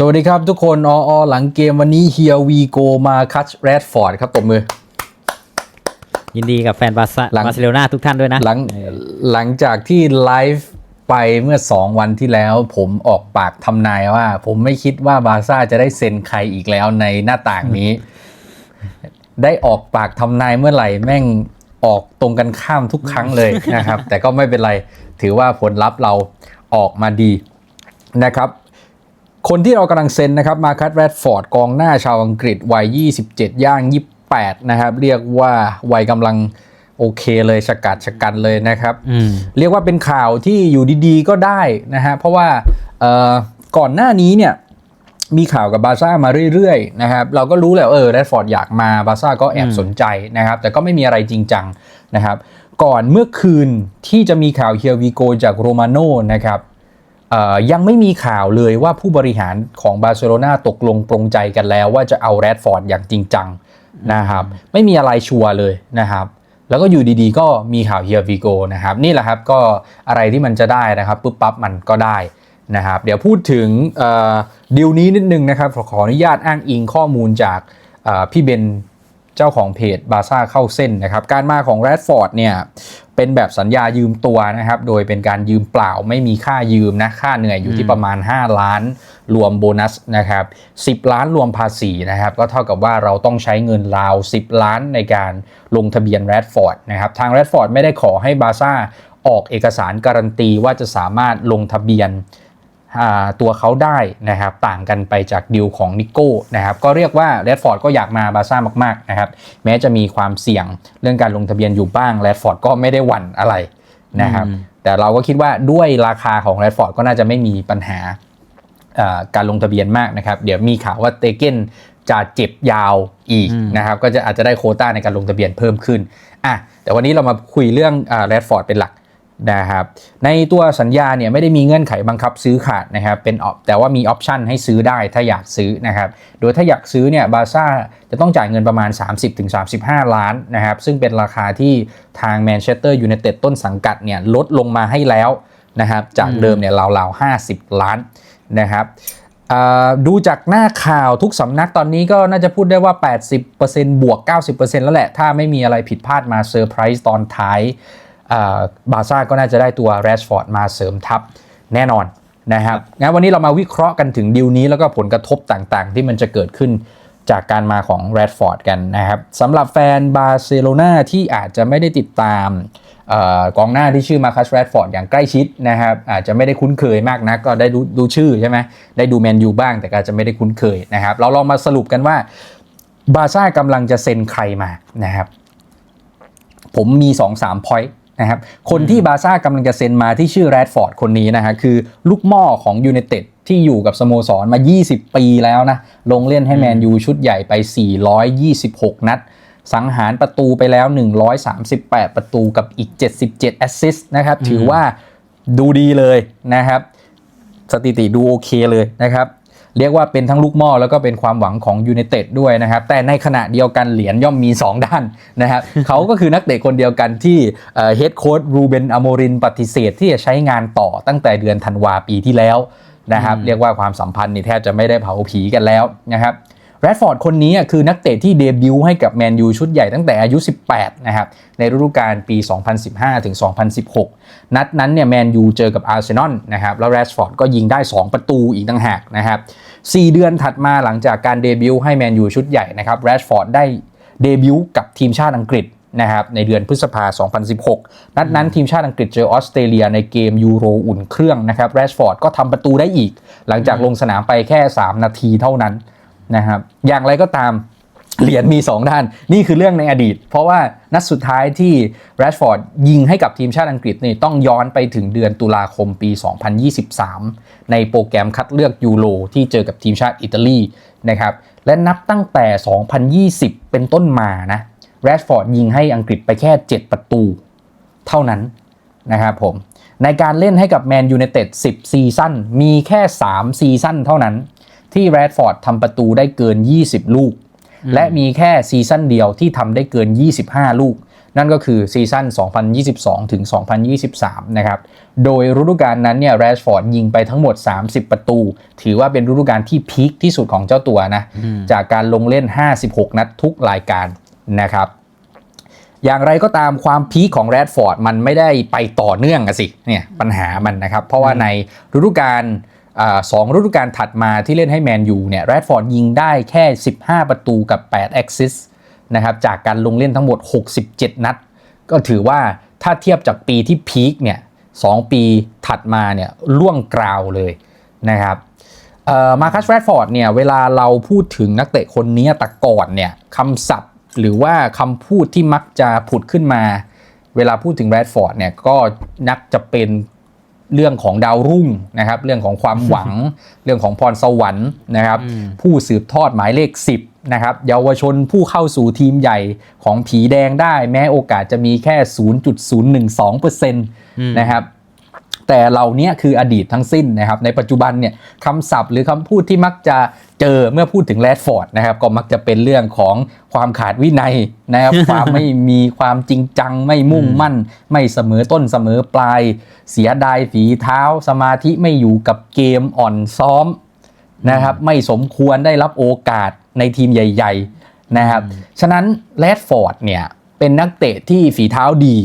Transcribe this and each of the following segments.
สวัสดีครับทุกคนออหลังเกมวันนี้เฮียวีโกมาคัชแรดฟอร์ดครับตบมือ ยินดีกับแฟนบาร์ซ่าหลัง บาร์เซโลนาทุกท่านด้วยนะ หลังหลังจากที่ไลฟ์ไปเมื่อ 2 วันที่แล้ว ผมออกปากทำนายว่า ผมไม่คิดว่าบาร์ซ่าจะได้เซ็นใครอีกแล้วในหน้าต่างนี้ ได้ออกปากทำนายเมื่อไหร่แม่งออกตรงกันข้ามทุกครั้งเลยนะครับ แต่ก็ไม่เป็นไรถือว่าผลลัพธ์เราออกมาดีนะครับ คนที่เรากำลังเซ็นนะครับมาคัตแรดฟอร์ดกองหน้าชาวอังกฤษวัย 27 ย่าง 28 นะครับ เรียกว่าวัยกำลังโอเคเลยชะกัดชะกันเลยนะครับอืมเรียกว่าเป็นข่าวที่อยู่ดีๆก็ได้นะฮะเพราะว่าเอ่อก่อนหน้านี้เนี่ยมีข่าวกับบาร์ซ่ามาเรื่อยๆนะครับเราก็รู้แหละว่าเออแรดฟอร์ดอยากมาบาร์ซ่าก็แอบอืมสนใจนะครับ แต่ก็ไม่มีอะไรจริงจังนะครับ ก่อนเมื่อคืนที่จะมีข่าวเฮียวีโกจากโรมาโน่นะครับเอ่อ ยังไม่มีข่าวเลยว่าผู้บริหารของบาร์เซโลนาตกลงปรงใจกันแล้วว่าจะเอาแรดฟอร์ดอย่างจริงจังนะครับ ไม่มีอะไรชัวร์เลยนะครับ แล้วก็อยู่ดีๆ ก็มีข่าวเฮียวีโกนะครับ นี่แหละครับก็อะไรที่มันจะได้นะครับปุ๊บปั๊บมันก็ได้นะครับ เดี๋ยวพูดถึงดิวนี้นิดนึงนะครับขออนุญาตอ้างอิงข้อมูลจากเอ่อพี่เบน เจ้าของเพจบาซ่าเข้าเส้นนะครับ การมาของแรดฟอร์ดเนี่ยเป็นแบบสัญญายืมตัวนะครับ โดยเป็นการยืมเปล่าไม่มีค่ายืมนะค่าเหนื่อยอยู่ที่ประมาณ 5 ล้านรวมโบนัสนะครับ10 ล้านรวมภาษีนะครับ ก็เท่ากับว่าเราต้องใช้เงินราว 10 ล้านในการลงทะเบียนแรดฟอร์ดนะครับ ทางแรดฟอร์ดไม่ได้ขอให้บาซ่าออกเอกสารการันตีว่าจะสามารถลงทะเบียนอ่า ตัวเขาได้นะครับต่างกันไปจากดีลของนิโก้นะครับก็เรียกว่าแรดฟอร์ดก็อยากมาบาซ่ามากๆนะครับแม้จะมีความเสี่ยงเรื่องการลงทะเบียนอยู่บ้างแรดฟอร์ดก็ไม่ได้หวั่นอะไรนะครับอืมแต่เราก็คิดว่าด้วยราคาของแรดฟอร์ดก็น่าจะไม่มีปัญหาเอ่อการลงทะเบียนมากนะครับ เดี๋ยวมีข่าวว่าเตเกนจะเจ็บยาวอีกอืมนะครับก็จะอาจจะได้โควต้าในการลงทะเบียนเพิ่มขึ้นอะแต่วันนี้เรามาคุยเรื่องแรดฟอร์ดเป็นหลัก นะครับในตัวสัญญาเนี่ยไม่ได้มีเงื่อนไขบังคับซื้อขาดนะครับเป็นออแต่ว่ามีออปชันให้ซื้อได้ถ้าอยากซื้อนะครับโดยถ้าอยากซื้อเนี่ยบาซ่าจะต้องจ่ายเงินประมาณ 30-35 ล้านนะครับซึ่งเป็นราคาที่ทางแมนเชสเตอร์ยูไนเต็ดต้นสังกัดเนี่ยลดลงมาให้แล้วนะครับจากเดิมเนี่ยราวๆ 50 ล้านนะครับดูจากหน้าข่าวทุกสำนักตอนนี้ก็น่าจะพูดได้ว่า 80%บวก 90%แล้วแหละ ถ้าไม่มีอะไรผิดพลาดมาเซอร์ไพรส์ตอนท้าย บาซ่าก็น่าจะได้ตัวแรชฟอร์ดมาเสริมทัพแน่นอนนะครับงั้นวันนี้เรามาวิเคราะห์กันถึงดีลนี้แล้วก็ผลกระทบต่างๆ ที่มันจะเกิดขึ้นจากการมาของแรดฟอร์ดกันนะครับสำหรับแฟนบาร์เซโลนาที่อาจจะไม่ได้ติดตามเอ่อกองหน้าที่ชื่อมาคัสแรดฟอร์ดอย่างใกล้ชิดนะครับอาจจะไม่ได้คุ้นเคยมากนะก็ได้ดูดูชื่อใช่ไหมได้ดูแมนยูบ้างแต่ก็อาจจะไม่ได้คุ้นเคยนะครับ เราลองมาสรุปกันว่าบาซ่ากำลังจะเซ็นใครมานะครับ ผมมี 2-3พอยต์ นะครับคนที่บาซ่ากำลังจะเซ็นมาที่ชื่อแรดฟอร์ดคนนี้นะฮะคือลูกหม้อของยู i นเต็ดที่อยู่กับสโมสรมา 20 ปีแล้วนะ ลงเล่นให้แมนยูชุดใหญ่ไป 426 นัด สังหารประตูไปแล้ว 138 ประตูกับอีก 77 แอสซิสต์นะครับ ถือว่าดูดีเลยนะครับ สถิติดูโอเคเลยนะครับ เรียกว่าเป็นทั้งลูกหม้อแล้วก็เป็นความหวังของยู i นเต็ดด้วยนะครับ แต่ในขณะเดียวกันเหรียญย่อมมี 2 ด้านนะครับ เขาก็คือนักเตะคนเดียวกันที่เฮดโค้ดรูเบนอโมรินปฏิเสธที่จะใช้งานต่อตั้งแต่เดือนธันวาปีที่แล้วนะครับ เรียกว่าความสัมพันธ์นี่แทบจะไม่ได้เผาผีกันแล้วนะครับแรดฟอร์ดคนนี้คือนักเตะที่เดบิวต์ให้กับแมนยูชุดใหญ่ตั้งแต่อายุ 18 นะครับ ในฤดูกาลปี 2015 ถึง 2016 นัดนั้นเนี่ยแมนยูเจอกับอาร์เซนอลนะครับ แล้วแรดฟอร์ดก็ยิงได้ 2 ประตูอีกต่างหากนะครับ 4 เดือนถัดมาหลังจากการเดบิวต์ให้แมนยูชุดใหญ่นะครับแรดฟอร์ดได้เดบิวต์กับทีมชาติอังกฤษนะครับในเดือนพฤษภา 2016 นัดนั้นทีมชาติอังกฤษเจอออสเตรเลียในเกมยูโรอุ่นเครื่องนะครับแรดฟอร์ดก็ทำประตูได้อีก หลังจากลงสนามไปแค่ 3 นาทีเท่านั้นนะครับอย่างไรก็ตาม เหรียญมี 2 ด้าน นี่คือเรื่องในอดีต เพราะว่านัดสุดท้ายที่แรชฟอร์ดยิงให้กับทีมชาติอังกฤษนี่ต้องย้อนไปถึงเดือนตุลาคมปี 2023 ในโปรแกรมคัดเลือกยูโรที่เจอกับทีมชาติอิตาลีนะครับและนับตั้งแต่ 2020 เป็นต้นมานะแรชฟอร์ดยิงให้อังกฤษไปแค่ 7 ประตู เท่านั้นนะครับผมในการเล่นให้กับแมนยูไนเต็ด 10 ซีซั่นมีแค่ 3 ซีซั่นเท่านั้น ที่แรดฟอร์ดทำประตูได้เกิน 20 ลูก และมีแค่ซีซั่นเดียวที่ทำได้เกิน 25 ลูก นั่นก็คือซีซั่น 2022 ถึง 2023 นะครับ โดยฤดูกาลนั้นเนี่ยแรชฟอร์ดยิงไปทั้งหมด 30 ประตู ถือว่าเป็นฤดูกาลที่พีคที่สุดของเจ้าตัวนะ จากการลงเล่น 56 นัดทุกรายการนะครับอย่างไรก็ตามความพีคของแรดฟอร์ดมันไม่ได้ไปต่อเนื่องอะสิเนี่ยปัญหามันนะครับ เพราะว่าในฤดูกาลอ่า สองฤดูกาลถัดมาที่เล่นให้แมนยูเนี่ยแรดฟอร์ดยิงได้แค่ 15 ประตูกับ 8 แอ s ซิสนะครับจากการลงเล่นทั้งหมด 67 นัด ก็ถือว่าถ้าเทียบจากปีที่พีคเนี่ยสองปีถัดมาเนี่ยล่วงกราวเลยนะครับมาคัสแรดฟอร์ดเนี่ยเวลาเราพูดถึงนักเตะคนนี้ต่ก่อนเนี่ยคำศัพท์หรือว่าคำพูดที่มักจะผุดขึ้นมา เวลาพูดถึงแรดฟอร์ดเนี่ยก็นักจะเป็น เรื่องของดาวรุ่งนะครับ เรื่องของความหวัง เรื่องของพรสวรรค์นะครับ ผู้สืบทอดหมายเลข 10นะครับเยาวชนผู้เข้าสู่ทีมใหญ่ของผีแดงได้ แม้โอกาสจะมีแค่ 0.012%นะครับ แต่เหล่านี้คืออดีตทั้งสิ้นนะครับในปัจจุบันเนี่ยคำศัพท์หรือคำพูดที่มักจะเจอเมื่อพูดถึงแรดฟอร์ดนะครับก็มักจะเป็นเรื่องของความขาดวินัยนะครับความไม่มีความจริงจังไม่มุ่งมั่น ไม่เสมอต้นเสมอปลาย เสียดายฝีเท้า สมาธิไม่อยู่กับเกมอ่อนซ้อมนะครับไม่สมควรได้รับโอกาสในทีมใหญ่ ๆนะครับ ฉะนั้นแรดฟอร์ดเนี่ยเป็นนักเตะที่ฝีเท้าดี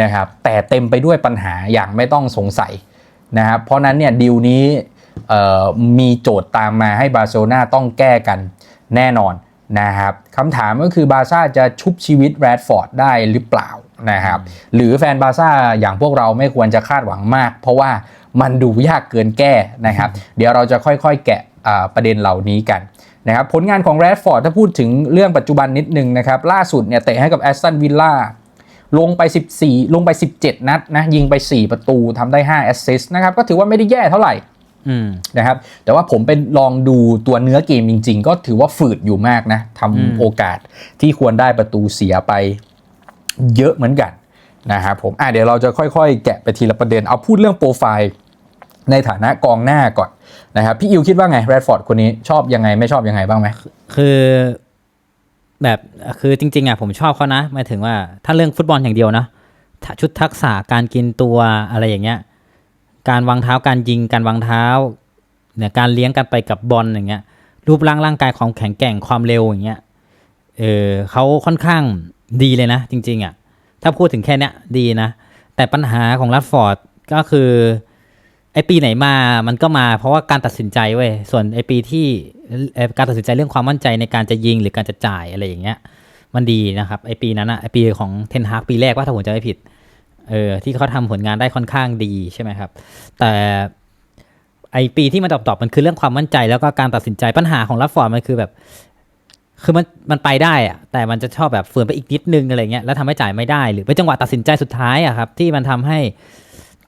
นะครับแต่เต็มไปด้วยปัญหาอย่างไม่ต้องสงสัยนะครับเพราะนั้นเนี่ยดีลนี้มีโจทย์ตามมาให้บาร์เซโลนาต้องแก้กันแน่นอนนะครับคำถามก็คือบาร์ซ่าจะชุบชีวิตแรดฟอร์ดได้หรือเปล่านะครับหรือแฟนบาร์ซ่าอย่างพวกเราไม่ควรจะคาดหวังมาก เพราะว่ามันดูยากเกินแก้นะครับ เดี๋ยวเราจะค่อยๆแกะประเด็นเหล่านี้กันนะครับผลงานของแรดฟอร์ดถ้าพูดถึงเรื่องปัจจุบันนิดนึงนะครับ ล่าสุดเนี่ยเตะให้กับแอสตันวิลล่า ลงไป 14 ลงไป 17 นัดนะยิงไป 4 ประตูทำได้ 5 แอสซิสต์นะครับ ก็ถือว่าไม่ได้แย่เท่าไหร่อืมนะครับแต่ว่าผมไปลองดูตัวเนื้อเกมจริง ๆ ก็ถือว่าฝืดอยู่มากนะทำโอกาสที่ควรได้ประตูเสียไปเยอะเหมือนกันนะครับผมอะเดี๋ยวเราจะค่อยๆ แกะไปทีละประเด็น เอาพูดเรื่องโปรไฟล์ในฐานะกองหน้าก่อนนะครับพี่อิวคิดว่าไงแรดฟอร์ดคนนี้ชอบยังไงไม่ชอบยังไงบ้างไหมคือ แบบคือจริงๆอะผมชอบเขานะหมายถึงว่าถ้าเรื่องฟุตบอลอย่างเดียวนะชุดทักษะการกินตัวอะไรอย่างเงี้ย การวางเท้าการยิงการวางเท้าเนี่ยการเลี้ยงกันไปกับบอลอย่างเงี้ย รูปร่างร่างกายความแข็งแกร่งความเร็วอย่างเงี้ยเออเขาค่อนข้างดีเลยนะ จริง ๆอะถ้าพูดถึงแค่เนี้ยดีนะ แต่ปัญหาของรัดฟอร์ดก็คือ อปีไหนมามันก็มาเพราะว่าการตัดสินใจเว้ยส่วนไอปีที่การตัดสินใจเรื่องความมั่นใจในการจะยิงหรือการจะจ่ายอะไรอย่างเงี้ย มันดีนะครับไอปีนั้นอะไอปีของเทนฮากปีแรกว่าถ้าผมจำไม่ผิดเออที่เขาทำผลงานได้ค่อนข้างดีใช่ไหมครับ แต่ไอปีที่มันตอบตอบมันคือเรื่องความมั่นใจแล้วก็การตัดสินใจปัญหาของรัฟฟอร์ดมันคือแบบ คือมันมันไปได้อะแต่มันจะชอบแบบฝืนไปอีกนิดนึงอะไรเงี้ยแล้วทำให้จ่ายไม่ได้ หรือเป็นจังหวะตัดสินใจสุดท้ายอะครับ ที่มันทำให้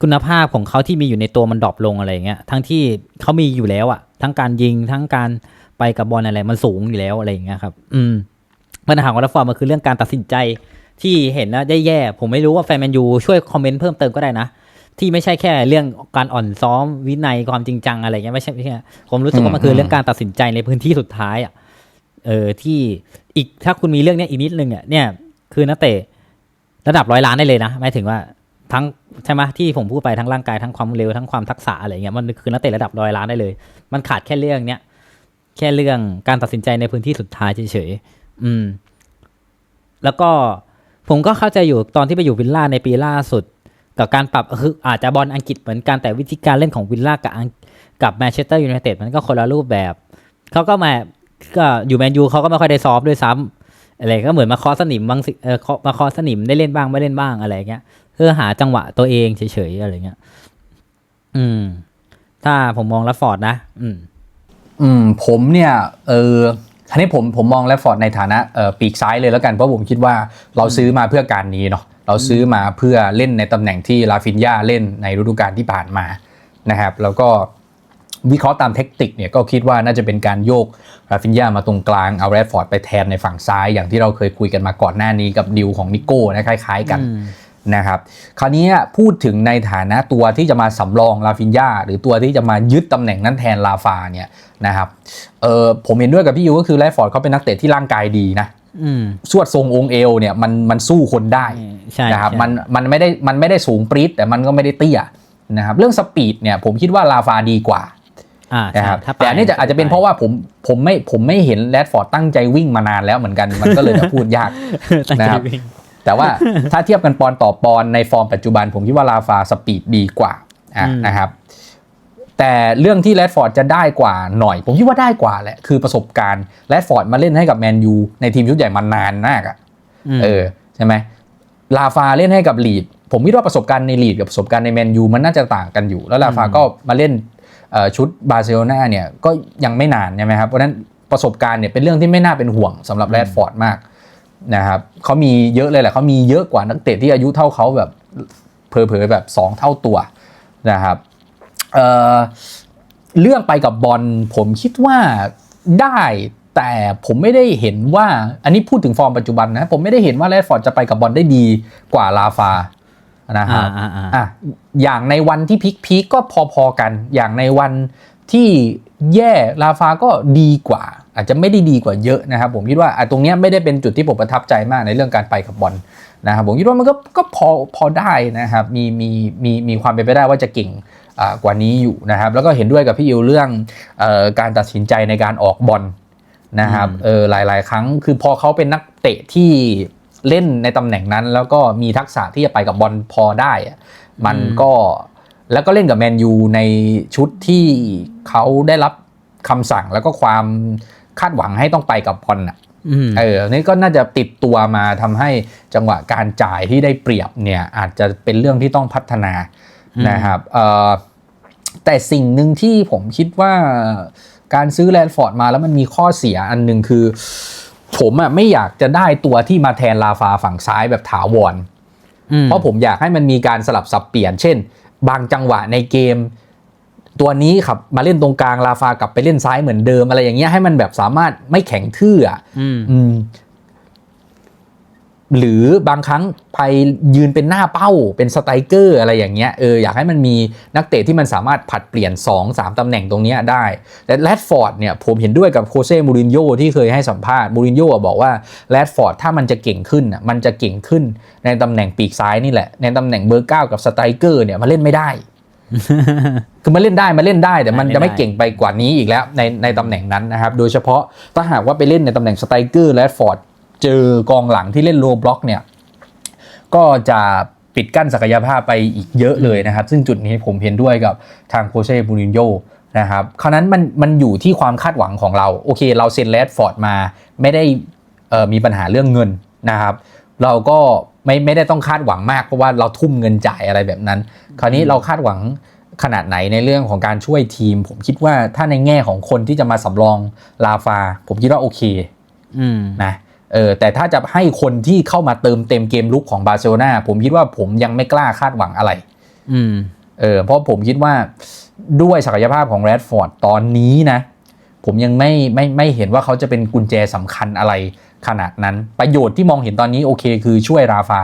คุณภาพของเขาที่มีอยู่ในตัวมันดรอปลงอะไรเงี้ยทั้งที่เขามีอยู่แล้วอะทั้งการยิงทั้งการไปกับบอลอะไรมันสูงอยู่แล้วอะไรอย่างเงี้ยครับ อืมปัญหาของรัฟฟอร์มมันคือเรื่องการตัดสินใจที่เห็นแล้วได้แย่ ผมไม่รู้ว่าแฟนแมนยูช่วยคอมเมนต์เพิ่มเติมก็ได้นะ ที่ไม่ใช่แค่เรื่องการอ่อนซ้อมวินัยความจริงจังอะไรเงี้ยไม่ใช่ไม่ใช่ผมรู้สึกว่ามันคือเรื่องการตัดสินใจในพื้นที่สุดท้ายอะเออที่อีกถ้าคุณมีเรื่องเนี้ยอีกนิดนึงอะเนี่ยคือนักเตะระดับร้อยล้านได้เลยนะหมายถึงว่า ทั้งใช่ไหมที่ผมพูดไปทั้งร่างกายทั้งความเร็วทั้งความทักษะอะไรเงี้ยมันคือนักเตะระดับร้อยล้านได้เลย มันขาดแค่เรื่องเนี้ยแค่เรื่องการตัดสินใจในพื้นที่สุดท้ายเฉยๆอืม แล้วก็ผมก็เข้าใจอยู่ตอนที่ไปอยู่วิลล่าในปีล่าสุด กับการปรับคืออาจจะบอลอังกฤษเหมือนกันแต่วิธีการเล่นของวิลล่ากับกับแมนเชสเตอร์ยูไนเต็ดมันก็คนละรูปแบบเขาก็มาก็อยู่แมนยูเขาก็ไม่ค่อยได้ซ้อมด้วยซ้ำอะไรก็เหมือนมาคอสนิมบางสิเออมาคอสนิมได้เล่นบ้างไม่เล่นบ้างอะไรเงี้ย พื่อหาจังหวะตัวเองเฉยๆอะไรเงี้ย อืม ถ้าผมมองลัฟฟอร์ดนะ อืม อืม ผมเนี่ย เออคันนี้ผมผมมองแรดฟอร์ดในฐานะเอ่อปีกซ้ายเลยแล้วกัน เพราะผมคิดว่าเราซื้อมาเพื่อการนี้เนาะเราซื้อมาเพื่อเล่นในตำแหน่งที่ลาฟินยาเล่นในฤดูกาลที่ผ่านมานะครับ แล้วก็วิเคราะห์ตามเทคนิคเนี่ยก็คิดว่าน่าจะเป็นการโยกลาฟินยามาตรงกลางเอาแรดฟอร์ดไปแทนในฝั่งซ้าย อย่างที่เราเคยคุยกันมาก่อนหน้านี้กับดิวของนิโก้นะคล้าย ๆ กัน นะครับ คราวนี้พูดถึงในฐานะตัวที่จะมาสำรองลาฟินยาหรือตัวที่จะมายึดตำแหน่งนั้นแทนลาฟาเนี่ยนะครับเออผมเห็นด้วยกับพี่ยูก็คือแรดฟอร์ดเขาเป็นนักเตะที่ร่างกายดีนะอืมสวดทรงองค์เอวเนี่ยมันมันสู้คนได้ใช่นะครับใช่มันมันไม่ได้มันไม่ได้สูงปรี๊ดแต่มันก็ไม่ได้เตี้ยนะครับเรื่องสปีดเนี่ยผมคิดว่าลาฟาดีกว่าอ่านะครับใช่ถ้าแต่อันนี้จะอาจจะเป็นเพราะว่าผมผมไม่ผมไม่เห็นแรดฟอร์ดตั้งใจวิ่งมานานแล้วเหมือนกันมันก็เลยจะพูดยากตั้งใจนะครับวิ่ง แต่ว่าถ้าเทียบกันปอนด์ต่อปอนด์ในฟอร์มปัจจุบัน ผมคิดว่าลาฟาสปีดดีกว่าอะอืมนะครับ แต่เรื่องที่แรดฟอร์ดจะได้กว่าหน่อย ผมคิดว่าได้กว่าแหละคือประสบการณ์แรดฟอร์ดมาเล่นให้กับแมนยูในทีมชุดใหญ่มานานมากอะมเออใช่ไหมลาฟาเล่นให้กับลีดผมคิดว่าประสบการณ์ในลีดกับประสบการณ์ในแมนยูมันน่าจะต่างกันอยู่ แล้วลาฟาอืมก็มาเล่นเอ่อชุดบาร์เซโลนาเนี่ยก็ยังไม่นานใช่ไหมครับเพราะฉะนั้นประสบการณ์เนี่ยเป็นเรื่องที่ไม่น่าเป็นห่วงสำหรับแรดฟอร์ดมาก นะครับเขามีเยอะเลยแหละเขามีเยอะกว่านักเตะที่อายุเท่าเขาแบบเผลอๆแบบ 2 เท่าตัวนะครับเอ่อเรื่องไปกับบอลผมคิดว่าได้แต่ผมไม่ได้เห็นว่าอันนี้พูดถึงฟอร์มปัจจุบันนะ ผมไม่ได้เห็นว่าแรดฟอร์ดจะไปกับบอลได้ดีกว่าลาฟานะครับอ่าอ่าอ่าอะอย่างในวันที่พีคพีคก็พอๆกัน อย่างในวันที่แย่ลาฟาก็ดีกว่า อาจจะไม่ได้ดีกว่าเยอะนะครับ ผมคิดว่าอะตรงเนี้ยไม่ได้เป็นจุดที่ผมประทับใจมากในเรื่องการไปกับบอลนะครับผมคิดว่ามันก็ก็พอพอได้นะครับมีมีมีมีความเป็นไปได้ว่าจะเก่งอ่ากว่านี้อยู่นะครับ แล้วก็เห็นด้วยกับพี่อิวเรื่องเออการตัดสินใจในการออกบอลนะครับอืมเออหลาย ๆ ครั้งคือพอเขาเป็นนักเตะที่เล่นในตำแหน่งนั้น แล้วก็มีทักษะที่จะไปกับบอลพอได้อะมันก็แล้วก็เล่นกับแมนยูในชุดที่เขาได้รับคำสั่งแล้วก็ความ คาดหวังให้ต้องไปกับบอลน่ะอืมเออนี่ก็น่าจะติดตัวมาทำให้จังหวะการจ่ายที่ได้เปรียบเนี่ยอาจจะเป็นเรื่องที่ต้องพัฒนาอืมนะครับเอ่อแต่สิ่งหนึ่งที่ผมคิดว่าการซื้อแลนด์ฟอร์ดมาแล้วมันมีข้อเสียอันหนึ่งคือ ผมอะไม่อยากจะได้ตัวที่มาแทนลาฟาฝั่งซ้ายแบบถาวรอืมเพราะผมอยากให้มันมีการสลับสับเปลี่ยน เช่น บางจังหวะในเกม ตัวนี้ครับมาเล่นตรงกลางลาฟากลับไปเล่นซ้ายเหมือนเดิมอะไรอย่างเงี้ยให้มันแบบสามารถไม่แข็งทื่ออะอืมอืมหรือบางครั้งไปยืนเป็นหน้าเป้าเป็นสไตรเกอร์อะไรอย่างเงี้ยเอออยากให้มันมีนักเตะที่มันสามารถผัดเปลี่ยน 2 3 ตำแหน่งตรงเนี้ยได้ แต่แรดฟอร์ดเนี่ยผมเห็นด้วยกับโคเซ่มูรินโญ่ที่เคยให้สัมภาษณ์มูรินโญ่บอกว่าแรดฟอร์ดถ้ามันจะเก่งขึ้นอะมันจะเก่งขึ้นในตำแหน่งปีกซ้ายนี่แหละ ในตำแหน่งเบอร์เก้ากับสไตรเกอร์เนี่ยมันเล่นไม่ได้ คือมันเล่นได้มันเล่นได้แต่มันไม่ได้จะไม่เก่งไปกว่านี้อีกแล้วในในตำแหน่งนั้นนะครับ โดยเฉพาะถ้าหากว่าไปเล่นในตำแหน่งสไตรเกอร์และฟอร์ดเจอกองหลังที่เล่นโลบล็อกเนี่ย ก็จะปิดกั้นศักยภาพไปอีกเยอะเลยนะครับ ซึ่งจุดนี้ผมเห็นด้วยกับทางโคเช่บูรินโญ่นะครับคราวนั้นมันมันอยู่ที่ความคาดหวังของเรา โอเค เราเซ็นแรดฟอร์ดมาไม่ได้เอ่อมีปัญหาเรื่องเงินนะครับ เราก็ ไม่ไม่ได้ต้องคาดหวังมากเพราะว่าเราทุ่มเงินจ่ายอะไรแบบนั้น คราวนี้เราคาดหวังขนาดไหนในเรื่องของการช่วยทีม ผมคิดว่าถ้าในแง่ของคนที่จะมาสำรองลาฟา ผมคิดว่าโอเคอืมนะเออแต่ถ้าจะให้คนที่เข้ามาเติมเต็มเกมลุกของบาร์เซโลนาผมคิดว่าผมยังไม่กล้าคาดหวังอะไรอืมเออเพราะผมคิดว่าด้วยศักยภาพของแรดฟอร์ดตอนนี้นะ ผมยังไม่ไม่ไม่เห็นว่าเขาจะเป็นกุญแจสำคัญอะไร ขนาดนั้นประโยชน์ที่มองเห็นตอนนี้โอเค คือช่วยราฟา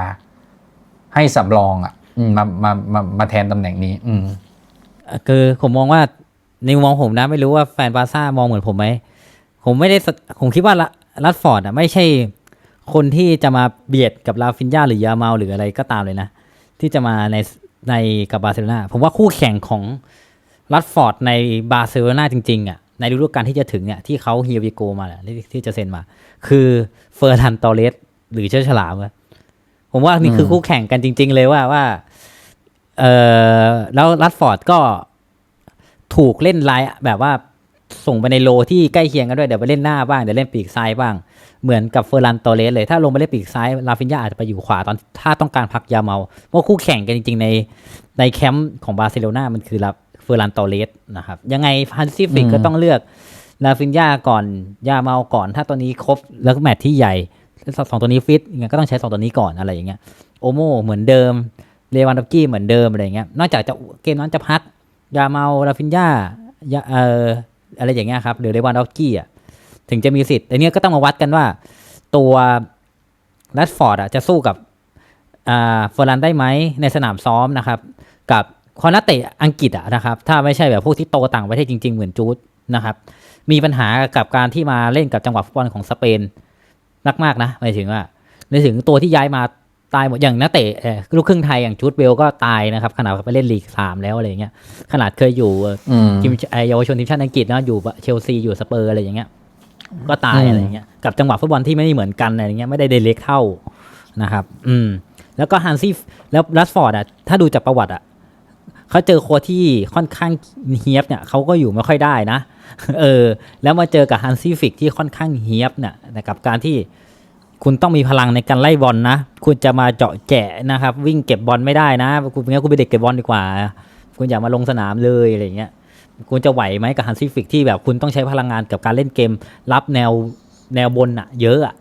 ให้สำรองอะอมมามามามาแทนตำแหน่งนี้ อืมคือผมมองว่าในมองผมนะไม่รู้ว่าแฟนบาร์ซ่ามองเหมือนผมไหมผมไม่ได้ผมคิดว่าละรัดฟอร์ดอะไม่ใช่คนที่จะมาเบียดกับลาฟินยาหรือยาเมาหรืออะไรก็ตามเลยนะ ที่จะมาในในกับบาร์เซโลนาผมว่าคู่แข่งของรัดฟอร์ดในบาร์เซโลนาจริง ๆอะ ในฤดูกาลที่จะถึงเนี่ยที่เขาเฮียวิโกมาแหละที่ที่จะเซ็นมา คือเฟอร์นันตอเรสหรือเจ้าฉลามอะผมว่านี่คือมคู่แข่งกันจริง ๆ เลยว่าว่า เออแล้วรัดฟอร์ดก็ถูกเล่นไลน์แบบว่าส่งไปในโลที่ใกล้เคียงกันด้วยเดี๋ยวไปเล่นหน้าบ้างเดี๋ยวเล่นปีกซ้ายบ้างเหมือนกับเฟอร์รันโตเลสเลย ถ้าลงไปเล่นปีกซ้ายลาฟินยาอาจจะไปอยู่ขวาตอนถ้าต้องการพักยาเมาเพราะคู่แข่งกันจริง ๆ ในในแคมป์ของบาร์เซโลนามันคือลา เฟอร์รันโตเลสนะครับยังไงฮันซี่ฟิกอืมก็ต้องเลือกลาฟินยาก่อนยาเมาก่อน ถ้าตัวนี้ครบแล้วก็แมตช์ที่ใหญ่สองตัวนี้ฟิตอย่างเงี้ยก็ต้องใช้สองตัวนี้ก่อนอะไรอย่างเงี้ยโอโมเหมือนเดิมเลวานดอฟกี้เหมือนเดิมอะไรอย่างเงี้ยนอกจากจะเกมนั้นจะพักยาเมาลาฟินยายาเอ่ออะไรอย่างเงี้ยครับหรือเลวานดอฟกี้อะถึงจะมีสิทธิ์แต่เนี้ยก็ต้องมาวัดกันว่า ตัวแรดฟอร์ดอะจะสู้กับอ่าเฟอร์ลันได้ไหมในสนามซ้อมนะครับ กับ คอนักเตะอังกฤษอะนะครับ ถ้าไม่ใช่แบบพวกที่โตต่างประเทศจริง ๆ เหมือนจูดนะครับ มีปัญหากับการที่มาเล่นกับจังหวะฟุตบอลของสเปนรักมากนะหมายถึงว่าในถึงตัวที่ย้ายมาตายหมดอย่างนักเตะเอ่อลูกครึ่งไทยอย่างจูดเบลก็ตายนะครับ ขนาดไปเล่นลีกสามแล้วอะไรอย่างเงี้ยขนาดเคยอยู่เอ่ออืมทีมเอ่อเยาวชนทีมชาติอังกฤษเนาะอยู่เชลซีอยู่สเปอร์อะไรอย่างเงี้ยก็ตายอืมอะไรอย่างเงี้ยกับจังหวะฟุตบอลที่ไม่เหมือนกันอะไรอย่างเงี้ยไม่ได้เดเล็กเท่านะครับ อืม แล้วก็ฮันซี่แล้วรัสฟอร์ดอะถ้าดูจากประวัติอะ เขาเจอโค้ชที่ค่อนข้างเฮียบเนี่ยเขาก็อยู่ไม่ค่อยได้นะ เออ แล้วมาเจอกับฮันซีฟิกที่ค่อนข้างเฮียบเนี่ยแต่กับการที่คุณต้องมีพลังในการไล่บอลนะ คุณจะมาเจาะแจะนะครับ วิ่งเก็บบอลไม่ได้นะคุณงั้นคุณไปนเด็กเก็บบอลดีกว่า คุณอย่ามาลงสนามเลยอะไรเงี้ยคุณจะไหวไหมกับฮันซีฟิกที่แบบคุณต้องใช้พลังงานกับการเล่นเกม รับแนวแนวบนอะเยอะอะ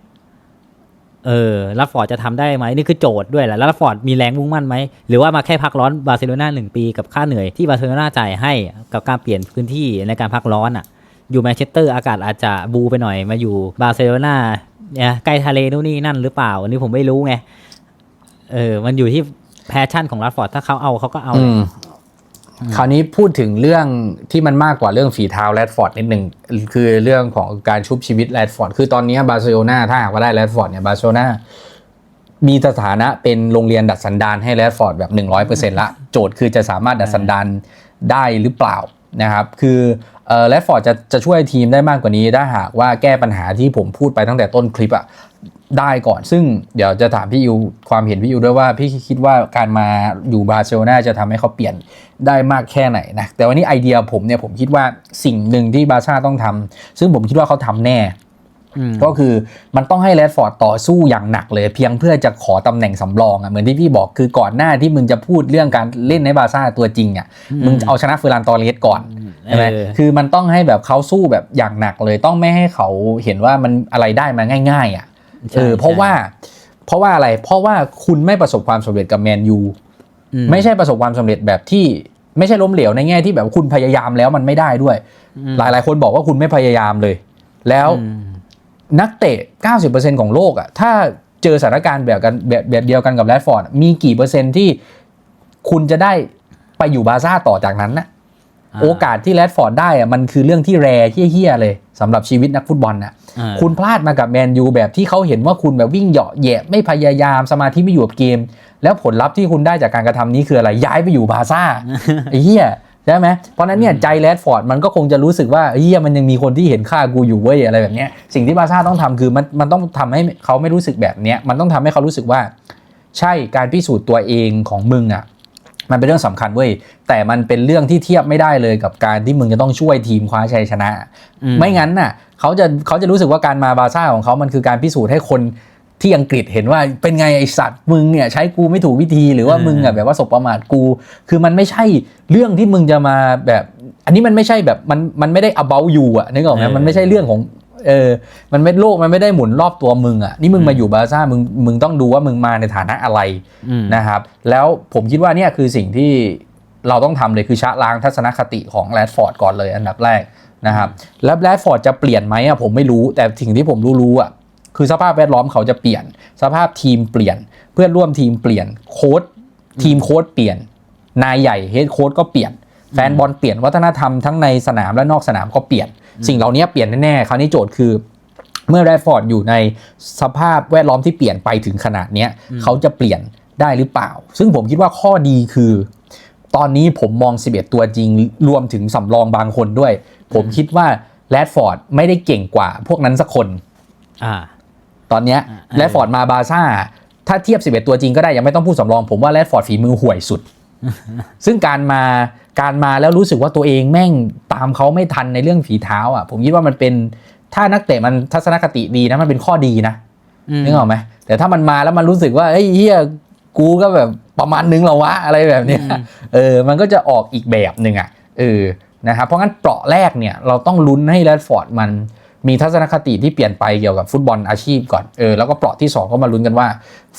เออล้วฟอร์ดจะทำได้ไหมนี่คือโจทย์ด้วยแหละแล้วฟอร์ดมีแรงมุ่งมั่นไหมหรือว่ามาแค่พักร้อนบาร์เซโลนาหนึ่งปีกับค่าเหนื่อยที่บาร์เซโลนาจ่ายให้กับการเปลี่ยนพื้นที่ในการพักร้อนอะอยู่แมนเชสเตอร์อากาศอาจจะบูไปหน่อยมาอยู่บาร์เซโลนาเนี่ยใกล้ทะเลนู่นนี่นั่นหรือเปล่าอันนี้ผมไม่รู้ไงเออมันอยู่ที่แพชชั่นของรัสฟอร์ดถ้าเขาเอาเขาก็เอาอ คราวนี้พูดถึงเรื่องที่มันมากกว่าเรื่องฝีเท้าแรดฟอร์ดนิดหนึ่งคือเรื่องของการชุบชีวิตแรดฟอร์ดคือตอนนี้บาร์เซโลนาถ้าหากว่าได้แรดฟอร์ดเนี่ยบาร์เซโลนามีสถานะเป็นโรงเรียนดัดสันดานให้แรดฟอร์ดแบบ 100%ละโจทย์คือจะสามารถดัดสันดานได้หรือเปล่านะครับคือเอ่อแรดฟอร์ดจะจะช่วยทีมได้มากกว่านี้ถ้าหากว่าแก้ปัญหาที่ผมพูดไปตั้งแต่ต้นคลิปอะ ได้ก่อน ซึ่งเดี๋ยวจะถามพี่ยูความเห็นพี่ยูด้วยว่าพี่คิดว่าการมาอยู่บาร์เซโลนาจะทำให้เขาเปลี่ยนได้มากแค่ไหนนะแต่วันนี้ไอเดียผมเนี่ยผมคิดว่าสิ่งหนึ่งที่บาร์ซ่าต้องทำซึ่งผมคิดว่าเขาทำแน่อืมก็คือมันต้องให้แรดฟอร์ดต่อสู้อย่างหนักเลย เพียงเพื่อจะขอตำแหน่งสำรองอะเหมือนที่พี่บอกคือก่อนหน้าที่มึงจะพูดเรื่องการเล่นในบาร์ซ่าตัวจริงอะมึงเอาชนะเฟอร์รันตอเรสก่อนใช่ไหมเออคือมันต้องให้แบบเขาสู้แบบอย่างหนักเลย ต้องไม่ให้เขาเห็นว่ามันอะไรได้มาง่าย ๆ อะใช่ เออเพราะใช่ว่า เพราะว่าอะไร เพราะว่าคุณไม่ประสบความสำเร็จกับแมนยูอืไม่ใช่ประสบความสำเร็จแบบที่ไม่ใช่ล้มเหลวในแง่ที่แบบคุณพยายามแล้วมันไม่ได้ด้วย หลายหลายๆคนบอกว่าคุณไม่พยายามเลย แล้วอืมนักเตะ 90%ของโลกอะ่ะ ถ้าเจอสถานการณ์แบบกันแบบแบบเดียวกันกับแรดฟอร์ดมีกี่เปอร์เซ็นต์ที่คุณจะได้ไปอยู่บาร์ซ่าต่อจากนั้นนะอ่า โอกาสที่แรดฟอร์ดได้อะมันคือเรื่องที่แรเฮี้ยๆเลยสำหรับชีวิตนักฟุตบอลน่ะอ่าคุณพลาดมากับแมนยูแบบที่เขาเห็นว่าคุณแบบวิ่งเหยาะแหยะไม่พยายามสมาธิไม่อยู่กับเกม แล้วผลลัพธ์ที่คุณได้จากการกระทำนี้คืออะไรย้ายไปอยู่บาร์ซ่าไอ้เหี้ยใช่ไหมเพราะฉะนั้นเนี่ยใจแรดฟอร์ดมันก็คงจะรู้สึกว่าเฮียมันยังมีคนที่เห็นค่ากูอยู่เว้ยอะไรแบบเนี้ยสิ่งที่บาร์ซ่าต้องทำคือมันมันต้องทำให้เขาไม่รู้สึกแบบเนี้ยมันต้องทำให้เขารู้สึกว่า ใช่การพิสูจน์ตัวเองของมึงอะ มันเป็นเรื่องสำคัญเว้ยแต่มันเป็นเรื่องที่เทียบไม่ได้เลยกับการที่มึงจะต้องช่วยทีมคว้าชัยชนะอืมไม่งั้นน่ะเขาจะเขาจะรู้สึกว่าการมาบาร์ซ่าของเขามันคือการพิสูจน์ให้คนที่อังกฤษเห็นว่าเป็นไงไอสัตว์มึงเนี่ยใช้กูไม่ถูกวิธีหรือว่ามึงอะแบบว่าสบประมาทกู คือมันไม่ใช่เรื่องที่มึงจะมาแบบ อันนี้มันไม่ใช่แบบมันมันไม่ได้ about you อะนึกออกไหมเออมันไม่ใช่เรื่องของ เออมันไม่โลกมันไม่ได้หมุนรอบตัวมึงอะนี่มึงมาอยู่บาร์ซ่ามึงมึงต้องดูว่ามึงมาในฐานะอะไรอืมนะครับ แล้วผมคิดว่าเนี่ยคือสิ่งที่เราต้องทำเลยคือชะล้างทัศนคติของแรดฟอร์ดก่อนเลยอันดับแรกนะครับแล้วแรดฟอร์ดจะเปลี่ยนไหมอะผมไม่รู้แต่สิ่งที่ผมรู้ๆอะคือสภาพแวดล้อมเขาจะเปลี่ยน สภาพทีมเปลี่ยน เพื่อนร่วมทีมเปลี่ยนโค้ดทีมโค้ดเปลี่ยน นายใหญ่เฮดโค้ดก็เปลี่ยน แฟนบอลเปลี่ยนวัฒนธรรมทั้งในสนามและนอกสนามก็เปลี่ยน สิ่งเหล่านี้เปลี่ยนแน่ๆคราวนี้โจทย์คือ เมื่อแรดฟอร์ดอยู่ในสภาพแวดล้อมที่เปลี่ยนไปถึงขนาดเนี้ยเขาจะเปลี่ยนได้หรือเปล่า ซึ่งผมคิดว่าข้อดีคือ ตอนนี้ผมมอง 11 ตัวจริงรวมถึงสำรองบางคนด้วย ผมคิดว่าแรดฟอร์ดไม่ได้เก่งกว่าพวกนั้นสักคนอ่าตอนเนี้ยอ่าแรดฟอร์ดมาบาร์ซ่าถ้าเทียบ 11 ตัวจริงก็ได้ยังไม่ต้องพูดสำรอง ผมว่าแรดฟอร์ดฝีมือห่วยสุด ซึ่งการมาการมาแล้วรู้สึกว่าตัวเองแม่งตามเขาไม่ทันในเรื่องฝีเท้าอะ ผมคิดว่ามันเป็นถ้านักเตะมันทัศนคติดีนะมันเป็นข้อดีนะอืมนึกออกไหมแต่ถ้ามันมาแล้วมันรู้สึกว่าเฮ้ยเฮียกูก็แบบประมาณนึงแล้ววะอะไรแบบเนี้ยอืมเออมันก็จะออกอีกแบบหนึ่งอะเออนะครับเพราะงั้นเปราะแรกเนี่ยเราต้องลุ้นให้แรดฟอร์ดมัน มีทัศนคติที่เปลี่ยนไปเกี่ยวกับฟุตบอลอาชีพก่อนเออแล้วก็เปราะที่สองก็มาลุ้นกันว่า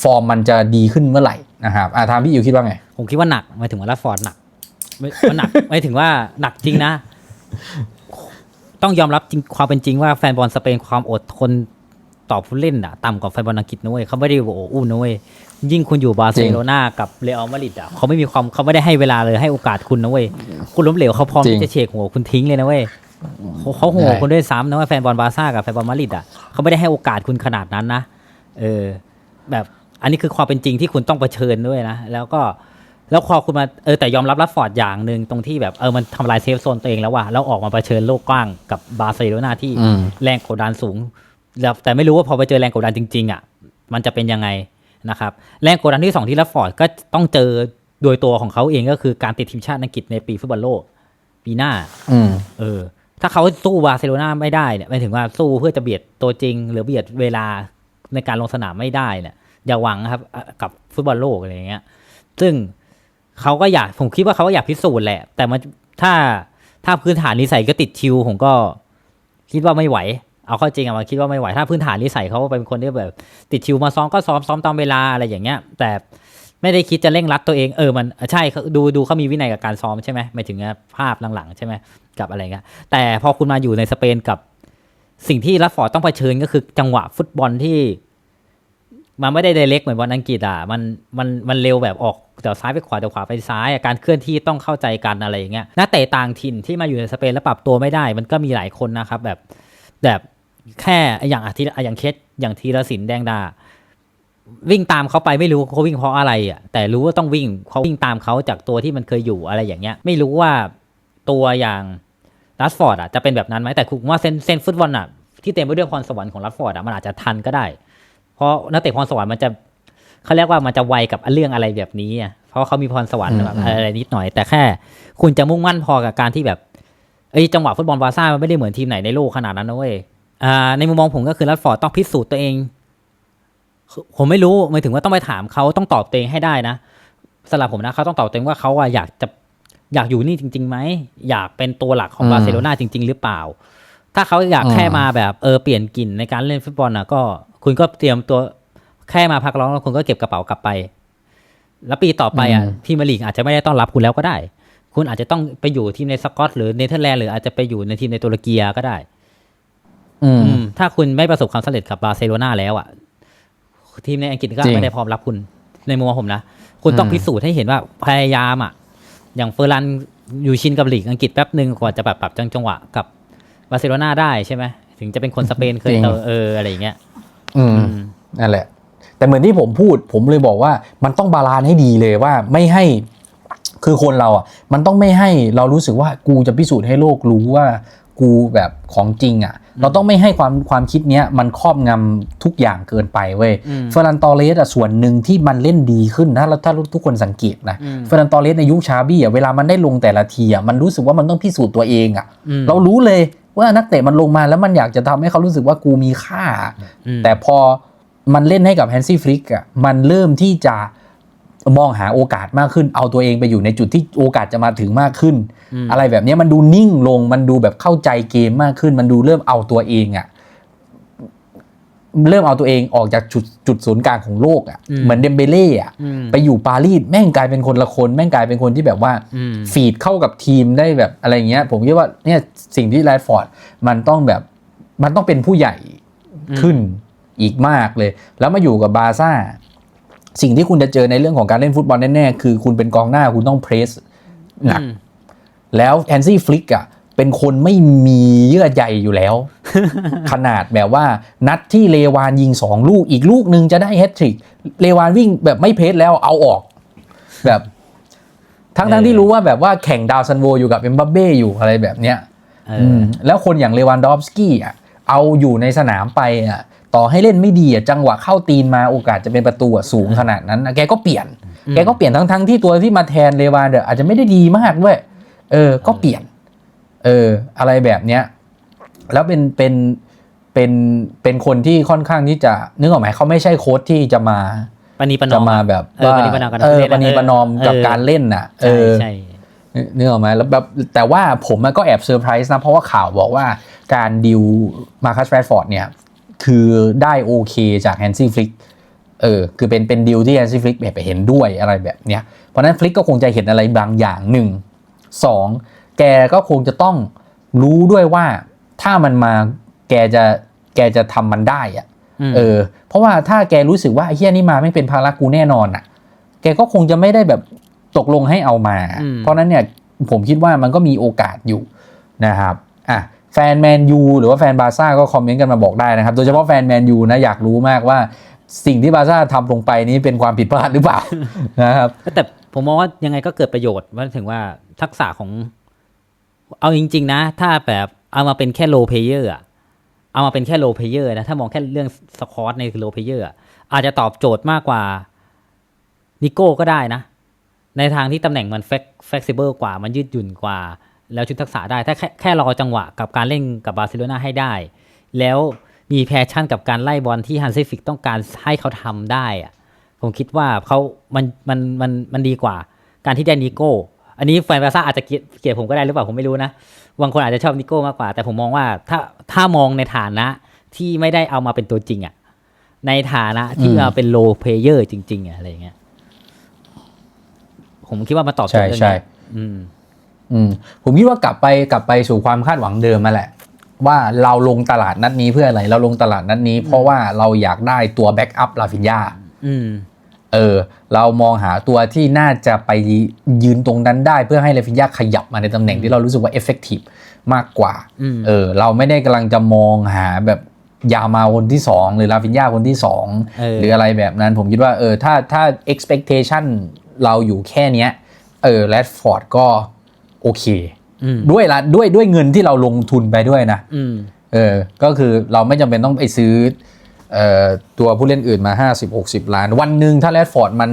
ฟอร์มมันจะดีขึ้นเมื่อไหร่นะครับอ่าทางพี่อิวคิดว่าไง ผมคิดว่าหนักหมายถึงว่ารัสฟอร์ดหนักไม่ว่าหนักหมายถึงว่าหนักจริงนะ ต้องยอมรับจริงความเป็นจริงว่าแฟนบอลสเปนความอดทนต่อผู้เล่นอะต่ำกว่าแฟนบอลอังกฤษนะเว้ยเขาไม่ได้โอ้โหอู้นะเว้ยยิ่งคุณอยู่บาร์เซโลนากับเรอัลมาดริดอะเขาไม่มีความเขาไม่ได้ให้เวลาเลยให้โอกาสคุณนะเว้ยคุณล้มเหลวเขาพร้อมจริงที่จะเฉกหัวคุณทิ้งเลยนะเว้ย เขาเขาโหใช่คุณด้วยซ้ำนะว่าแฟนบอลบาร์ซ่ากับแฟนบอลมาดริดอะเขาไม่ได้ให้โอกาสคุณขนาดนั้นนะเออแบบอันนี้คือความเป็นจริงที่คุณต้องเผชิญด้วยนะแล้วก็แล้วพอคุณมาเออแต่ยอมรับรัดฟอร์ดอย่างหนึ่งตรงที่แบบเออมันทำลายเซฟโซนตัวเองแล้วว่ะแล้วออกมาเผชิญโลกกว้างกับบาร์เซโลนาที่อืมแรงกดดันสูงแล้วแต่ไม่รู้ว่าพอไปเจอแรงกดดันจริง ๆอะมันจะเป็นยังไงนะครับแรงกดดันที่สองที่รัดฟอร์ดก็ต้องเจอโดยตัวของเขาเองก็คือการติดทีมชาติอังกฤษในปีฟุตบอลโลกปีหน้าอืมเออ ถ้าเขาสู้บาร์เซโลนาไม่ได้เนี่ยหมายถึงว่าสู้เพื่อจะเบียดตัวจริง หรือเบียดเวลาในการลงสนามไม่ได้เนี่ยอย่าหวังครับกับฟุตบอลโลกอะไรอย่างเงี้ย ซึ่งเขาก็อยากผมคิดว่าเขาก็อยากพิสูจน์แหละ แต่มันถ้าถ้าพื้นฐานนิสัยก็ติดชิวผมก็คิดว่าไม่ไหว เอาเข้าจริงอะมาคิดว่าไม่ไหวถ้าพื้นฐานนิสัยเขาเป็นคนที่แบบ ติดชิวมาซ้อมก็ซ้อมซ้อมตามเวลาอะไรอย่างเงี้ย แต่ ไม่ได้คิดจะเร่งรัดตัวเองเออมันใช่ดูดูเขามีวินัยกับการซ้อมใช่ไหมหมายถึงภาพหลังๆใช่ไหมกับอะไรเงี้ยแต่พอคุณมาอยู่ในสเปนกับสิ่งที่รัฟฟอร์ดต้องเผชิญก็คือจังหวะฟุตบอลที่ มันไม่ได้ไดเรกเหมือนบอลอังกฤษอะมันมันมันเร็วแบบออกแต่ซ้ายไปขวาแต่ขวาไปซ้ายการเคลื่อนที่ต้องเข้าใจกันอะไรอย่างเงี้ยนักเตะต่างถิ่นที่มาอยู่ในสเปนแล้วปรับตัวไม่ได้ มันก็มีหลายคนนะครับ แบบแบบแค่อย่างอาทิตย์อย่างเคสอย่างทีละสินแดงดา วิ่งตามเขาไปไม่รู้เขาวิ่งเพราะอะไรอะแต่รู้ว่าต้องวิ่งเขาวิ่งตามเขาจากตัวที่มันเคยอยู่อะไรอย่างเงี้ย ไม่รู้ว่าตัวอย่างรัสฟอร์ดอะจะเป็นแบบนั้นไหมแต่คุณว่าเซนเซนฟุตบอลอะที่เต็มไปด้วยพรสวรรค์ของรัสฟอร์ดอะมันอาจจะทันก็ได้ เพราะนักเตะพรสวรรค์มันจะเขาเรียกว่ามันจะไวกับเรื่องอะไรแบบนี้อะเพราะเขามีพรสวรรค์อืมแบบอะไรนิดหน่อย แต่แค่ คุณจะมุ่งมั่นพอกับการที่แบบเอ้ยจังหวะฟุตบอลบาร์ซ่ามันไม่ได้เหมือนทีมไหนในโลกขนาดนั้นนะเว้ยอ่าในมุมมองผมก็คือรัสฟอร์ดต้องพิสูจน์ตัวเอง ผมไม่รู้หมายถึงว่าต้องไปถามเขาต้องตอบตัวเองให้ได้นะสำหรับผมนะเขาต้องตอบตัวเองว่าเขาอะอยากจะอยากอยู่นี่จริงๆไหมอยากเป็นตัวหลักของอืมบาร์เซโลนาจริง ๆ หรือเปล่า ถ้าเขาอยากอืมแค่มาแบบเออเปลี่ยนกลิ่นในการเล่นฟุตบอลนะก็คุณก็เตรียมตัวแค่มาพักร้องแล้วคุณก็เก็บกระเป๋ากลับไป แล้วปีต่อไปอะพรีเมียร์ลีกอาจจะไม่ได้ต้อนรับคุณแล้วก็ได้ คุณอาจจะต้องไปอยู่ทีมในสกอตหรือเนเธอร์แลนด์หรืออาจจะไปอยู่ในทีมในตุรกีก็ได้ อืมอืมถ้าคุณไม่ประสบความสำเร็จกับบาร์เซโลนาแล้วอะ ทีมในอังกฤษก็จริง ไม่ได้พร้อมรับคุณ ในมุมมองผมนะ คุณต้องอืมพิสูจน์ให้เห็นว่าพยายามอะ อย่างเฟอร์รันอยู่ชินกับลีกอังกฤษแป๊บหนึ่งกว่าจะแบบปรับจังจังหวะกับบาร์เซโลนาได้ใช่ไหมถึงจะเป็นคนสเปนเคยจริงเจอเอออะไรอย่างเงี้ย อืม อืม นั่นแหละ แต่เหมือนที่ผมพูด ผมเลยบอกว่ามันต้องบาลานซ์ให้ดีเลยว่าไม่ให้คือคนเราอะ มันต้องไม่ให้เรารู้สึกว่ากูจะพิสูจน์ให้โลกรู้ว่า กูแบบของจริงอะ เราต้องไม่ให้ความความคิดเนี้ยมันครอบงำทุกอย่างเกินไปเว้ยอืมเฟอร์นันตอเรสอะส่วนหนึ่งที่มันเล่นดีขึ้นถ้าถ้าทุกคนสังเกตนะอืมเฟอร์นันตอเรสในยุคชาบี้อะเวลามันได้ลงแต่ละทีอะมันรู้สึกว่ามันต้องพิสูจน์ตัวเองอะอืมเรารู้เลยว่านักเตะมันลงมาแล้วมันอยากจะทำให้เขารู้สึกว่ากูมีค่าอืมแต่พอมันเล่นให้กับแฮนซี่ฟลิกอะมันเริ่มที่จะ มองหาโอกาสมากขึ้น เอาตัวเองไปอยู่ในจุดที่โอกาสจะมาถึงมากขึ้นอืมอะไรแบบเนี้ยมันดูนิ่งลง มันดูแบบเข้าใจเกมมากขึ้น มันดูเริ่มเอาตัวเองอะเริ่มเอาตัวเองออกจากจุดจุดศูนย์กลางของโลกอะอืมเหมือนเดมเบเล่อะอืมไปอยู่ปารีสแม่งกลายเป็นคนละคนแม่งกลายเป็นคนที่แบบว่าอืมฟีดเข้ากับทีมได้แบบอะไรเงี้ย ผมคิดว่าเนี่ยสิ่งที่แรดฟอร์ดมันต้องแบบมันต้องเป็นผู้ใหญ่ขึ้นอีกมากเลย แล้วมาอยู่กับบาร์ซ่า สิ่งที่คุณจะเจอในเรื่องของการเล่นฟุตบอลแน่ๆ คือคุณเป็นกองหน้าคุณต้องเพรสหนักอืมแล้วแอนซี่ฟลิกอะเป็นคนไม่มีเยื่อใยอยู่แล้ว ขนาดแบบว่านัดที่เลวานยิงสองลูกอีกลูกหนึ่งจะได้แฮตทริกเลวานวิ่งแบบไม่เพรสแล้วเอาออก แบบทั้งทั้งๆที่รู้ว่าแบบว่าแข่งดาวซันโวอยู่กับเอ็มบัปเบ้อยู่อะไรแบบเนี้ยเออือมแล้วคนอย่างเลวานดอฟสกี้อะเอาอยู่ในสนามไปอะ ต่อให้เล่นไม่ดีอะจังหวะเข้าตีนมาโอกาสจะเป็นประตูอะสูงขนาดนั้นนะแกก็เปลี่ยนอืมแกก็เปลี่ยนทั้งทั้งๆที่ตัวที่มาแทนเลวานเดออาจจะไม่ได้ดีมากด้วย เออ ก็เปลี่ยน เออ อะไรแบบเนี้ย แล้วเป็นเป็นเป็นเป็นคนที่ค่อนข้างที่จะนึกออกไหมเขาไม่ใช่โค้ชที่จะมาปณีประนอจะมมาแบบเออว่าปณีประนอมกับนักเออเล่นปณีประนอมกับเออการเล่นน่ะ เอใช่อใช่นึกออกไหมแล้วแบบแต่ว่าผมอะก็แอบเซอร์ไพรส์นะ เพราะว่าข่าวบอกว่าการดิวมาคัสแรดฟอร์ดเนี่ย คือได้โอเคจากแฮนซี่ฟลิกเออคือเป็นเป็นดิวที่แฮนซี่ฟลิกแบบเห็นด้วยอะไรแบบเนี้ยเพราะฉะนั้นฟลิกก็คงจะเห็นอะไรบางอย่างหนึ่งสองแกก็คงจะต้องรู้ด้วยว่าถ้ามันมาแกจะแกจะทำมันได้อะอืมเออ เพราะว่าถ้าแกรู้สึกว่าไอ้เฮียนี่มาไม่เป็นภาระกูแน่นอนอะ แกก็คงจะไม่ได้แบบตกลงให้เอามาอืมเพราะฉะนั้นเนี่ยผมคิดว่ามันก็มีโอกาสอยู่นะครับอะ แฟนแมนยูหรือว่าแฟนบาร์ซ่าก็คอมเมนต์กันมาบอกได้นะครับ โดยเฉพาะแฟนแมนยูนะอยากรู้มากว่าสิ่งที่บาร์ซ่าทำลงไปนี้เป็นความผิดพลาดหรือเปล่านะครับแต่ผมมองว่ายังไงก็เกิดประโยชน์ว่าถึงว่าทักษะของ เอาจริง ๆ นะ ถ้าแบบเอามาเป็นแค่โลเพเยอร์อะเอามาเป็นแค่โลเพเยอร์นะ ถ้ามองแค่เรื่องสคอตในโลเพเยอร์อาจจะตอบโจทย์มากกว่านิโก้ก็ได้นะ ในทางที่ตำแหน่งมันเฟกซิเบิลกว่ามันยืดหยุ่นกว่า แล้วชุดทักษะได้ถ้าแค่แค่รอจังหวะกับการเล่นกับบาร์เซโลนาให้ได้ แล้วมีแพชชั่นกับการไล่บอลที่ฮันเซฟิกต้องการให้เขาทำได้อะผมคิดว่าเขามันมันมันมันดีกว่า การที่ได้นิโก้ อันนี้แฟนบาร์ซ่าอาจจะเกลียดเกลียดผมก็ได้หรือเปล่าผมไม่รู้นะบางคนอาจจะชอบนิโก้มากกว่า แต่ผมมองว่าถ้าถ้ามองในฐานะที่ไม่ได้เอามาเป็นตัวจริงอะในฐานะที่อืมมาเป็นโลเพเยอร์จริงๆอะอะไรอย่างเงี้ย ผมคิดว่ามาตอบโจทย์เรื่องใช่นี้ใช่ อืมอืมผมคิดว่ากลับไปกลับไปสู่ความคาดหวังเดิมมาแหละ ว่าเราลงตลาดนัดนี้เพื่ออะไร เราลงตลาดนัดนี้ เพราะว่าเราอยากได้ตัวแบ็กอัพลาฟินยาอืมเออ เรามองหาตัวที่น่าจะไปยืนตรงนั้นได้เพื่อให้ลาฟินยาขยับมาในตำแหน่งที่เรารู้สึกว่าเอฟเฟกตีฟมากกว่าอืมเออ เราไม่ได้กำลังจะมองหาแบบยามาคนที่ 2 หรือลาฟินยาคนที่2เออหรืออะไรแบบนั้น ผมคิดว่าเออถ้าถ้า expectation เราอยู่แค่เนี้ยเออแรดฟอร์ดก็ โอเคอืมด้วยละด้วยด้วยเงินที่เราลงทุนไปด้วยนะอืมเออ ก็คือเราไม่จำเป็นต้องไปซื้อเอ่อตัวผู้เล่นอื่นมา 50 60 ล้าน วันหนึ่งถ้าแรดฟอร์ดมัน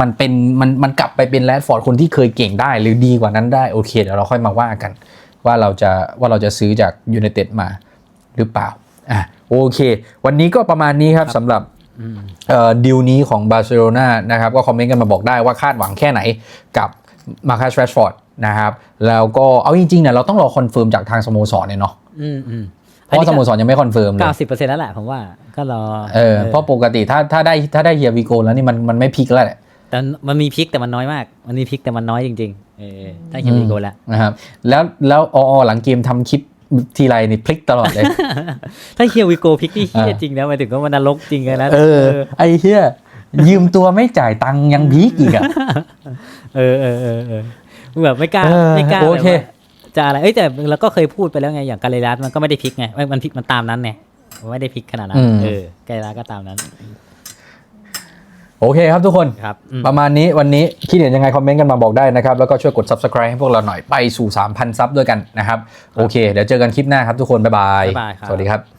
มันเป็นมันมันกลับไปเป็นแรดฟอร์ดคนที่เคยเก่งได้ หรือดีกว่านั้นได้ โอเคเดี๋ยวเราค่อยมาว่ากัน ว่าเราจะว่าเราจะซื้อจากยู i นเต็ดมาหรือเปล่าอะโอเค วันนี้ก็ประมาณนี้ครับสำหรับอืมเอ่อดีลนี้ของบาร์เซโลนานะครับ ก็คอมเมนต์กันมาบอกได้ว่าคาดหวังแค่ไหนกับ มาคัสแรชฟอร์ดนะครับ แล้วก็เอาจริงๆเนี่ยเราต้องรอคอนเฟิร์มจากทางสโมสรเนี่ยเนาะอืมอืมเพราะว่าสโมสรยังไม่คอนเฟิร์มเลยเก้าสิบเปอร์เซ็นต์แล้วแหละผมว่าก็รอเออเพราะปกติถ้าถ้าได้ถ้าได้เฮียวีโกแล้วนี่มันมันไม่พลิกแล้วแหละแต่มันมีพลิกแต่มันน้อยมาก มันมีพลิกแต่มันน้อยจริงๆ เออถ้าเฮียมีโกแล้วนะครับ แล้วแล้วออหลังเกมทำคลิปทีไรนี่พลิกตลอดเลย ถ้าเฮียวิโกพลิกนี่เฮียอ่าจริงนะหมายถึงว่ามันนรกจริงเลยนะ เออ ไอ้เฮีย ยืมตัวไม่จ่ายตังค์ยังพีกอีกอะเออเออเออเออแบบไม่กล้าเออไม่กล้าโอเคแบบว่าจะอะไรเอ้ยแต่เราก็เคยพูดไปแล้วไงอย่างกาเลรัสมันก็ไม่ได้พลิกไงเอ้ยมันพลิกมันตามนั้นไงมันไม่ได้พลิกขนาดนั้นเออกาเลรัสก็ตามนั้น โอเคครับทุกคนครับอืมประมาณนี้วันนี้คิดเห็นยังไงคอมเมนต์กันมาบอกได้นะครับ แล้วก็ช่วยกด subscribe ให้พวกเราหน่อยไปสู่ 3,000 ซับด้วยกันนะครับ โอเค เดี๋ยวเจอกันคลิปหน้าครับทุกคน บ๊ายบายบ๊ายบายครับสวัสดีครับ